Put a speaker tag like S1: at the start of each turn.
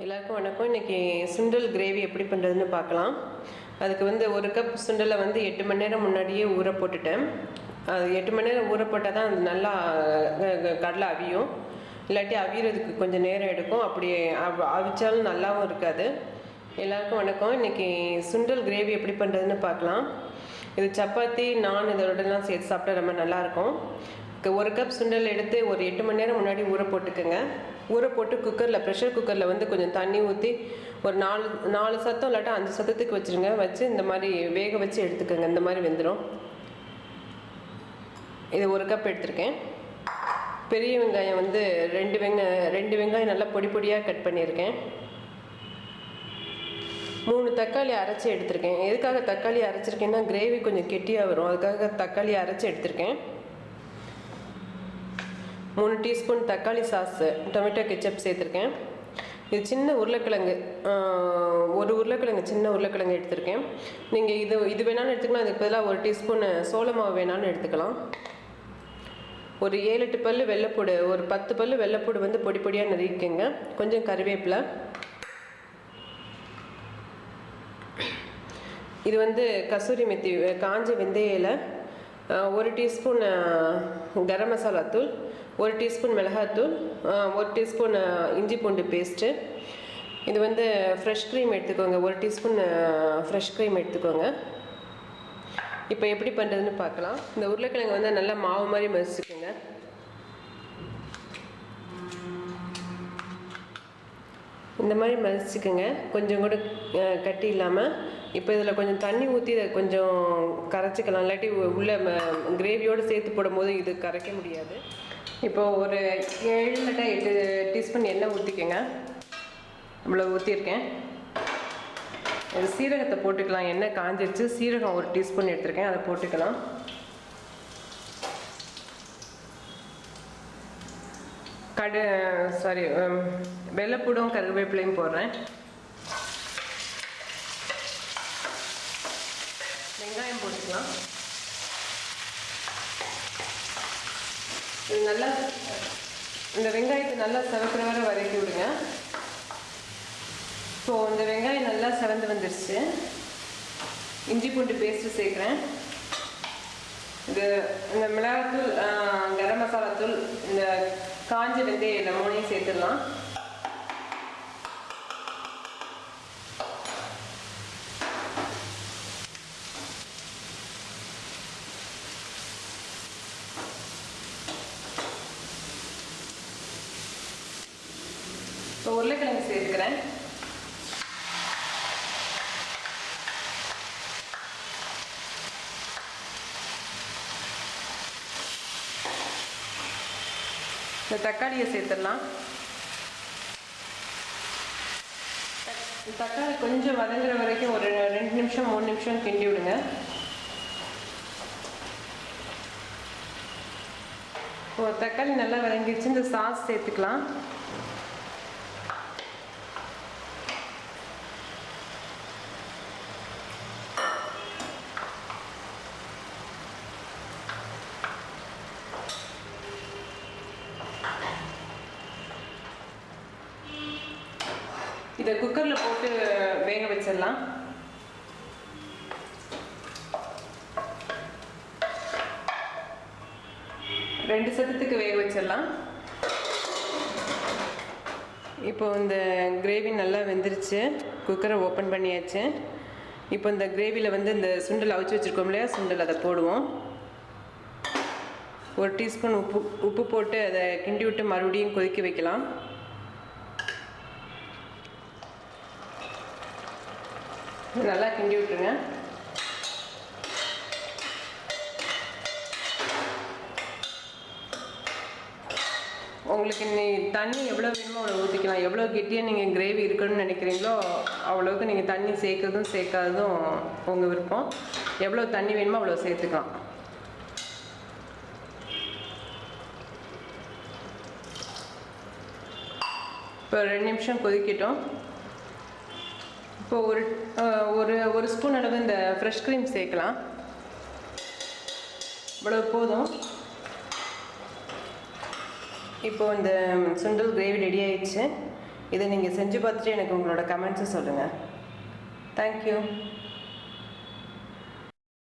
S1: எல்லாருக்கும் வணக்கம். இன்றைக்கி சுண்டல் கிரேவி எப்படி பண்ணுறதுன்னு பார்க்கலாம். அதுக்கு வந்து ஒரு கப் சுண்டலை வந்து எட்டு மணி நேரம் முன்னாடியே ஊற போட்டுட்டேன். அது எட்டு மணி நேரம் ஊற போட்டால் தான் அது நல்லா கடலை அவியும். இல்லாட்டி அவியறதுக்கு கொஞ்சம் நேரம் எடுக்கும். அப்படி அவ- அவிச்சாலும் நல்லாவும் இருக்காது. எல்லாருக்கும் வணக்கம். இன்றைக்கி சுண்டல் கிரேவி எப்படி பண்ணுறதுன்னு பார்க்கலாம். இது சப்பாத்தி நான் இதோடலாம் சேர்த்து சாப்பிட்டா ரொம்ப நல்லாயிருக்கும் ஒரு கப் சுண்டல் எடுத்து ஒரு எட்டு மணி நேரம் முன்னாடி ஊற போட்டுக்கோங்க. ஊற போட்டு குக்கரில் ப்ரெஷர் குக்கரில் வந்து கொஞ்சம் தண்ணி ஊற்றி ஒரு நாலு நாலு சத்தம் இல்லாட்டா அஞ்சு சத்தத்துக்கு வச்சுருங்க. வச்சு இந்த மாதிரி வேக வச்சு எடுத்துக்கோங்க. இந்த மாதிரி வெந்துடும் இது ஒரு கப் எடுத்திருக்கேன். பெரிய வெங்காயம் வந்து ரெண்டு வெங்காயம் ரெண்டு வெங்காயம் நல்லா பொடி பொடியாக கட் பண்ணியிருக்கேன். மூணு தக்காளி அரைச்சி எடுத்திருக்கேன். எதுக்காக தக்காளி அரைச்சிருக்கேன்னா கிரேவி கொஞ்சம் கெட்டியாக வரும். அதுக்காக தக்காளி அரைச்சி எடுத்திருக்கேன். மூணு டீஸ்பூன் தக்காளி சாஸு டொமேட்டோ கெச்சப் சேர்த்துருக்கேன். இது சின்ன உருளைக்கிழங்கு ஒரு உருளைக்கிழங்கு சின்ன உருளைக்கிழங்கு எடுத்திருக்கேன். நீங்கள் இது இது வேணாலும் எடுத்துக்கலாம் அதுக்கு பதிலாக ஒரு டீஸ்பூன் சோள மாவு வேணாலும் எடுத்துக்கலாம். ஒரு ஏழு எட்டு பல்லு வெள்ளைப்பூடு ஒரு பத்து பல்லு வெள்ளைப்பூடு வந்து பொடி பொடியாக நறுக்கிக்கங்க. கொஞ்சம் கருவேப்பிலை. இது வந்து கசூரி மெத்தி காஞ்ச வெந்தய இலை ஒரு டீஸ்பூன் கரம் மசாலா தூள் ஒரு டீஸ்பூன் மிளகாத்தூள் ஒரு டீஸ்பூன் இஞ்சி பூண்டு பேஸ்ட்டு. இது வந்து ஃப்ரெஷ் க்ரீம் எடுத்துக்கோங்க. ஒரு டீஸ்பூன் ஃப்ரெஷ் க்ரீம் எடுத்துக்கோங்க. இப்போ எப்படி பண்ணுறதுன்னு பார்க்கலாம். இந்த உருளைக்கிழங்கு வந்து நல்லா மாவு மாதிரி மசிச்சுக்கோங்க. இந்த மாதிரி மசிச்சுக்கோங்க. கொஞ்சம் கூட கட்டி இல்லாமல் இப்போ இதில் கொஞ்சம் தண்ணி ஊற்றி இதை கொஞ்சம் கரைச்சிக்கலாம். இல்லாட்டி உ- உள்ள கிரேவியோடு சேர்த்து போடும்போது இது கரைக்க முடியாது. இப்போ ஒரு ஏழு இல்லாட்டா எட்டு டீஸ்பூன் எண்ணெய் ஊற்றிக்கோங்க இவ்வளோ ஊற்றிருக்கேன் இது சீரகத்தை போட்டுக்கலாம். எண்ணெய் காஞ்சிருச்சு. சீரகம் ஒரு டீஸ்பூன் எடுத்திருக்கேன். அதை போட்டுக்கலாம். கடு சாரி வெள்ளைப்பூடும் கருவேப்பிலையும் போடுறேன். வெங்காயம் போட்டுக்கலாம். இது நல்லா இந்த வெங்காயத்தை நல்லா செவக்கிற வரை வதக்கி விடுங்க. ஸோ இந்த வெங்காயம் நல்லா செவந்து வந்துருச்சு. இஞ்சி பூண்டு பேஸ்ட்டு சேர்க்குறேன். இது இந்த மிளகாத்தூள் கரம் மசாலா தூள் இந்த காஞ்ச வெந்தய இலை மூணையும் சேர்த்துடலாம். இப்போ உருளைக்கிழங்கு சேர்க்கிறேன் இந்த தக்காளியை சேர்த்துடலாம். தக்காளி கொஞ்சம் வதங்குற வரைக்கும் ஒரு ரெண்டு நிமிஷம் மூணு நிமிஷம் கிண்டி விடுங்க. இப்போ தக்காளி நல்லா வதங்கிடுச்சு இந்த சாஸ் சேர்த்துக்கலாம். இதை குக்கரில் போட்டு வேக வச்சிடலாம். ரெண்டு சதத்துக்கு வேக வச்சிடலாம். இப்போ இந்த கிரேவி நல்லா வெந்துருச்சு. குக்கரை ஓப்பன் பண்ணியாச்சு. இப்போ இந்த கிரேவியில் வந்து இந்த சுண்டல் அவிச்சு வச்சுருக்கோம் இல்லையா? சுண்டல் அதை போடுவோம். ஒரு டீஸ்பூன் உப்பு உப்பு போட்டு அதை கிண்டி விட்டு மறுபடியும் கொதிக்க வைக்கலாம். நல்லா கிண்டி விட்டுருங்க. உங்களுக்கு நீ தண்ணி எவ்வளோ வேணுமோ அவ்வளோ ஊற்றிக்கலாம். எவ்வளோ கெட்டியாக நீங்கள் கிரேவி இருக்கணும்னு நினைக்கிறீங்களோ அவ்வளோவுக்கு நீங்கள் தண்ணி சேர்க்கறதும் சேர்க்காததும் உங்கள் விருப்பம். எவ்வளோ தண்ணி வேணுமோ அவ்வளோ சேர்த்துக்கலாம். இப்போ ரெண்டு நிமிஷம் கொதிக்கிட்டோம். இப்போ ஒரு ஒரு ஒரு ஸ்பூன் அளவு இந்த ஃப்ரெஷ் க்ரீம் சேர்க்கலாம். இவ்வளோ போதும். இப்போ இந்த சுண்டல் கிரேவி ரெடி ஆயிடுச்சு. இதை நீங்கள் செஞ்சு பார்த்துட்டு எனக்கு உங்களோட கமெண்ட்ஸை சொல்லுங்கள் தேங்க்யூ